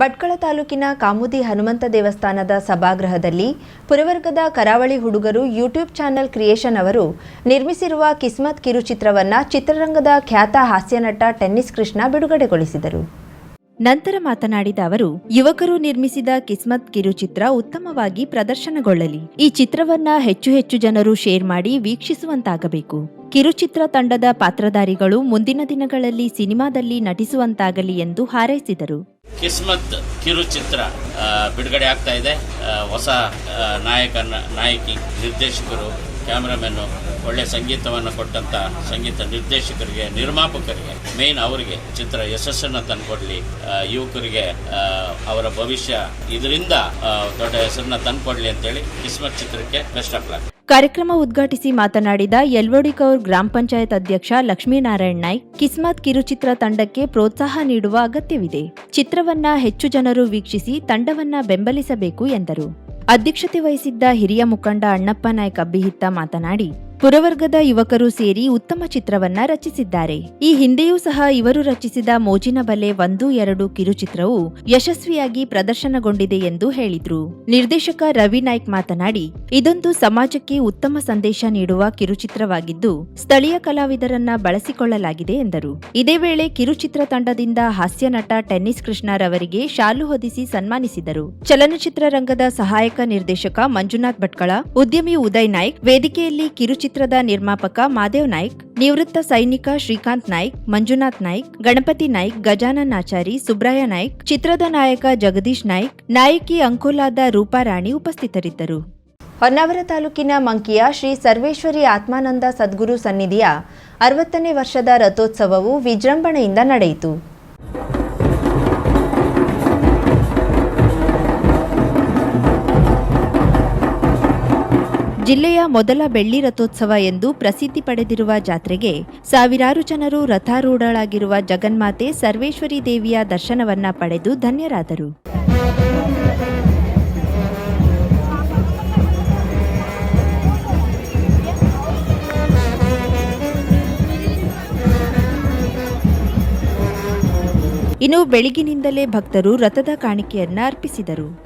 ಭಟ್ಕಳ ತಾಲೂಕಿನ ಕಾಮುದಿ ಹನುಮಂತ ದೇವಸ್ಥಾನದ ಸಭಾಗೃಹದಲ್ಲಿ ಪುರವರ್ಗದ ಕರಾವಳಿ ಹುಡುಗರು ಯೂಟ್ಯೂಬ್ ಚಾನೆಲ್ ಕ್ರಿಯೇಷನ್ ಅವರು ನಿರ್ಮಿಸಿರುವ ಕಿಸ್ಮತ್ ಕಿರುಚಿತ್ರವನ್ನ ಚಿತ್ರರಂಗದ ಖ್ಯಾತ ಹಾಸ್ಯನಟ ಟೆನ್ನಿಸ್ ಕೃಷ್ಣ ಬಿಡುಗಡೆಗೊಳಿಸಿದರು. ನಂತರ ಮಾತನಾಡಿದ ಅವರು, ಯುವಕರು ನಿರ್ಮಿಸಿದ ಕಿಸ್ಮತ್ ಕಿರುಚಿತ್ರ ಉತ್ತಮವಾಗಿ ಪ್ರದರ್ಶನಗೊಳ್ಳಲಿ. ಈ ಚಿತ್ರವನ್ನ ಹೆಚ್ಚು ಹೆಚ್ಚು ಜನರು ಶೇರ್ ಮಾಡಿ ವೀಕ್ಷಿಸುವಂತಾಗಬೇಕು. ಕಿರುಚಿತ್ರ ತಂಡದ ಪಾತ್ರಧಾರಿಗಳು ಮುಂದಿನ ದಿನಗಳಲ್ಲಿ ಸಿನಿಮಾದಲ್ಲಿ ನಟಿಸುವಂತಾಗಲಿ ಎಂದು ಹಾರೈಸಿದರು. ಕಿಸ್ಮತ್ ಕಿರುಚಿತ್ರ ಬಿಡುಗಡೆ ಆಗ್ತಾ ಇದೆ. ಹೊಸ ನಾಯಕ ನಾಯಕಿ ನಿರ್ದೇಶಕರು ಕ್ಯಾಮ್ರಾಮನ್ನು ಒಳ್ಳೆಯ ಸಂಗೀತವನ್ನು ಕೊಟ್ಟಂಥ ಸಂಗೀತ ನಿರ್ದೇಶಕರಿಗೆ, ನಿರ್ಮಾಪಕರಿಗೆ ಮೇನ್ ಅವರಿಗೆ ಚಿತ್ರ ಯಶಸ್ಸನ್ನು ತಂದುಕೊಡ್ಲಿ. ಯುವಕರಿಗೆ ಅವರ ಭವಿಷ್ಯ ಇದರಿಂದ ದೊಡ್ಡ ಹೆಸರನ್ನ ತಂದುಕೊಡ್ಲಿ ಅಂತೇಳಿ ಕಿಸ್ಮತ್ ಚಿತ್ರಕ್ಕೆ ಬೆಸ್ಟ್ ಆಫ್ ಲಕ್ ಕಾರ್ಯಕ್ರಮ ಉದ್ಘಾಟಿಸಿ ಮಾತನಾಡಿದ ಯಲ್ವಡಿಕೌರ್ ಗ್ರಾಮ ಪಂಚಾಯತ್ ಅಧ್ಯಕ್ಷ ಲಕ್ಷ್ಮೀನಾರಾಯಣ್ ನಾಯ್ಕ್, ಕಿಸ್ಮತ್ ಕಿರುಚಿತ್ರ ತಂಡಕ್ಕೆ ಪ್ರೋತ್ಸಾಹ ನೀಡುವ ಅಗತ್ಯವಿದೆ. ಚಿತ್ರವನ್ನ ಹೆಚ್ಚು ಜನರು ವೀಕ್ಷಿಸಿ ತಂಡವನ್ನ ಬೆಂಬಲಿಸಬೇಕು ಎಂದರು. ಅಧ್ಯಕ್ಷತೆ ವಹಿಸಿದ್ದ ಹಿರಿಯ ಮುಖಂಡ ಅಣ್ಣಪ್ಪ ನಾಯ್ಕ ಅಬ್ಬಿಹಿತ್ತ ಮಾತನಾಡಿ ಪುರವರ್ಗದ ಯುವಕರು ಸೇರಿ ಉತ್ತಮ ಚಿತ್ರವನ್ನ ರಚಿಸಿದ್ದಾರೆ. ಈ ಹಿಂದೆಯೂ ಸಹ ಇವರು ರಚಿಸಿದ ಮೋಜಿನ ಬಲೆ ಒಂದು, ಎರಡು ಕಿರುಚಿತ್ರವು ಯಶಸ್ವಿಯಾಗಿ ಪ್ರದರ್ಶನಗೊಂಡಿದೆ ಎಂದು ಹೇಳಿದ್ರು. ನಿರ್ದೇಶಕ ರವಿ ನಾಯ್ಕ್ ಮಾತನಾಡಿ, ಇದೊಂದು ಸಮಾಜಕ್ಕೆ ಉತ್ತಮ ಸಂದೇಶ ನೀಡುವ ಕಿರುಚಿತ್ರವಾಗಿದ್ದು, ಸ್ಥಳೀಯ ಕಲಾವಿದರನ್ನ ಬಳಸಿಕೊಳ್ಳಲಾಗಿದೆ ಎಂದರು. ಇದೇ ವೇಳೆ ಕಿರುಚಿತ್ರ ತಂಡದಿಂದ ಹಾಸ್ಯ ನಟ ಟೆನ್ನಿಸ್ ಕೃಷ್ಣರವರಿಗೆ ಶಾಲು ಹೊದಿಸಿ ಸನ್ಮಾನಿಸಿದರು. ಚಲನಚಿತ್ರ ರಂಗದ ಸಹಾಯಕ ನಿರ್ದೇಶಕ ಮಂಜುನಾಥ್ ಭಟ್ಕಳ, ಉದ್ಯಮಿ ಉದಯ್ ನಾಯ್ಕ್ ವೇದಿಕೆಯಲ್ಲಿ ಕಿರುಚಿತ್ರದ ನಿರ್ಮಾಪಕ ಮಾದೇವ್ ನಾಯ್ಕ್, ನಿವೃತ್ತ ಸೈನಿಕ ಶ್ರೀಕಾಂತ್ ನಾಯ್ಕ್, ಮಂಜುನಾಥ್ ನಾಯ್ಕ್, ಗಣಪತಿ ನಾಯ್ಕ್, ಗಜಾನನ್ ಆಚಾರಿ, ಸುಬ್ರಾಯ ನಾಯ್ಕ್, ಚಿತ್ರದ ನಾಯಕ ಜಗದೀಶ್ ನಾಯ್ಕ್, ನಾಯಕಿ ಅಂಕೋಲಾದ ರೂಪಾರಾಣಿ ಉಪಸ್ಥಿತರಿದ್ದರು. ಹೊನ್ನಾವರ ತಾಲೂಕಿನ ಮಂಕಿಯ ಶ್ರೀ ಸರ್ವೇಶ್ವರಿ ಆತ್ಮಾನಂದ ಸದ್ಗುರು ಸನ್ನಿಧಿಯ ಅರವತ್ತನೇ ವರ್ಷದ ರಥೋತ್ಸವವು ವಿಜೃಂಭಣೆಯಿಂದ ನಡೆಯಿತು. ಜಿಲ್ಲೆಯ ಮೊದಲ ಬೆಳ್ಳಿ ರಥೋತ್ಸವ ಎಂದು ಪ್ರಸಿದ್ಧಿ ಪಡೆದಿರುವ ಜಾತ್ರೆಗೆ ಸಾವಿರಾರು ಜನರು ರಥಾರೂಢಳಾಗಿರುವ ಜಗನ್ಮಾತೆ ಸರ್ವೇಶ್ವರಿ ದೇವಿಯ ದರ್ಶನವನ್ನ ಪಡೆದು ಧನ್ಯರಾದರು. ಇನ್ನು ಬೆಳಗಿನಿಂದಲೇ ಭಕ್ತರು ರಥದ ಕಾಣಿಕೆಯನ್ನ ಅರ್ಪಿಸಿದರು.